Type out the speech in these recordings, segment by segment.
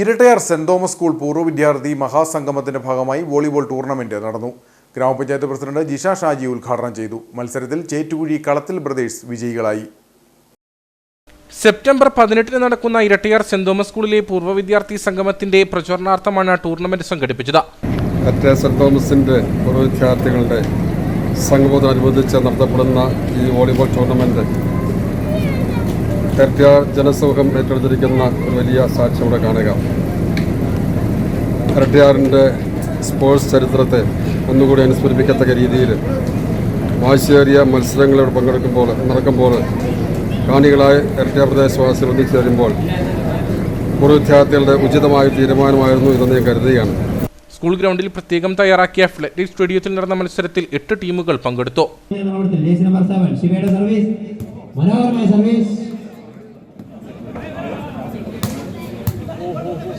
Irattayar saint Thomas school പൂർവ വിദ്യാർത്ഥി മഹാസംഗമത്തിന്റെ ഭാഗമായി വോളിബോൾ ടൂർണമെന്റ് നടന്നു. ഗ്രാമപഞ്ചായത്ത് പ്രസിഡന്റ് ജിഷ ഷാജി ഉദ്ഘാടനം ചെയ്തു. മത്സരത്തിൽ ചേറ്റുകുഴി കളത്തിൽ ബ്രദേഴ്സ് വിജയികളായി. സെപ്റ്റംബർ പതിനെട്ടിന് നടക്കുന്ന ഇരട്ടയാർ സെന്റ് തോമസ് സ്കൂളിലെ പൂർവ വിദ്യാർത്ഥി സംഗമത്തിന്റെ പ്രചരണാർത്ഥമാണ് ടൂർണമെന്റ് സംഘടിപ്പിച്ചത്. മറ്റേ സെന്റ് തോമസിന്റെ പൂർവ വിദ്യാർത്ഥികളുടെ സംഗമത്തോടനുബന്ധിച്ച് നടത്തപ്പെടുന്ന ഈ വോളിബോൾ ടൂർണമെന്റ് ഇരട്ടിയാർ ജനസമൂഹം ഏറ്റെടുത്തിരിക്കുന്ന ഒരു വലിയ സാക്ഷ്യം ഇവിടെ കാണുക. ഇരട്ടിയാറിന്റെ സ്പോർട്സ് ചരിത്രത്തെ ഒന്നുകൂടി അനുസ്മരിപ്പിക്കത്തക്ക രീതിയിൽ വാശിയേറിയ മത്സരങ്ങളോട് പങ്കെടുക്കുമ്പോൾ നടക്കുമ്പോൾ കാണികളായ ഇരട്ടിയാർ പ്രദേശവാസികൾ ഒന്നിച്ചേരുമ്പോൾ പൂർവ വിദ്യാർത്ഥികളുടെ ഉചിതമായ തീരുമാനമായിരുന്നു ഇതെന്ന് ഞാൻ കരുതുകയാണ്. സ്കൂൾ ഗ്രൗണ്ടിൽ പ്രത്യേകം തയ്യാറാക്കിയ അത്ലറ്റിക് സ്റ്റേഡിയത്തിൽ നടന്ന മത്സരത്തിൽ എട്ട് ടീമുകൾ പങ്കെടുത്തു. നമ്മുടെ ലേസ് നമ്പർ സെവൻ ശിവയുടെ സർവീസ് മനോഹരമായ സർവീസ്.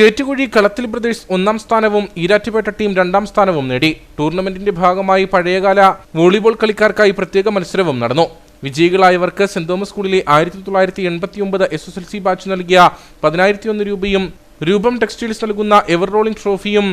ചേറ്റുകുഴി കളത്തിൽ ബ്രദേഴ്സ് ഒന്നാം സ്ഥാനവും ഈരാറ്റുപേട്ട ടീം രണ്ടാം സ്ഥാനവും നേടി. ടൂർണമെന്റിന്റെ ഭാഗമായി പഴയകാല വോളിബോൾ കളിക്കാർക്കായി പ്രത്യേക മത്സരവും നടന്നു. വിജയികളായവർക്ക് സെന്റ് തോമസ് സ്കൂളിലെ ആയിരത്തി തൊള്ളായിരത്തി എൺപത്തി ഒമ്പത് S S L C batch നൽകിയ പതിനായിരത്തി ഒന്ന് രൂപയും രൂപം ടെക്സ്റ്റൈൽസ് നൽകുന്ന എവർ റോളിംഗ് ട്രോഫിയും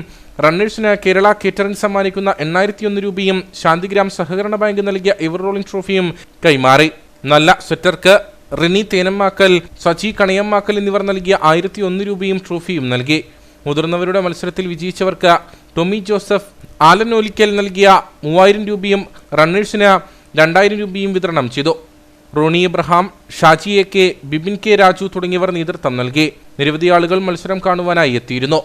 റണ്ണേഴ്സിന് കേരള കേറ്ററിംഗ് സമ്മാനിക്കുന്ന എണ്ണായിരത്തി ഒന്ന് രൂപയും ശാന്തിഗ്രാം സഹകരണ ബാങ്ക് നൽകിയ എവർ റോളിംഗ് ട്രോഫിയും കൈമാറി. നല്ല സ്വെറ്റർക്ക് റിനി തേനമ്മാക്കൽ സജി കണയമ്മാക്കൽ എന്നിവർ നൽകിയ ആയിരത്തി ഒന്ന് രൂപയും ട്രോഫിയും നൽകി. മുതിർന്നവരുടെ മത്സരത്തിൽ വിജയിച്ചവർക്ക് ടൊമി ജോസഫ് ആലൻ ഒലിക്കൽ നൽകിയ മൂവായിരം രൂപയും റണ്ണേഴ്സിന് രണ്ടായിരം രൂപയും വിതരണം ചെയ്തു. Roni Abraham Shaji A K Bibin K Raju തുടങ്ങിയവർ നേതൃത്വം നൽകി. നിരവധി ആളുകൾ മത്സരം കാണുവാനായി എത്തിയിരുന്നു.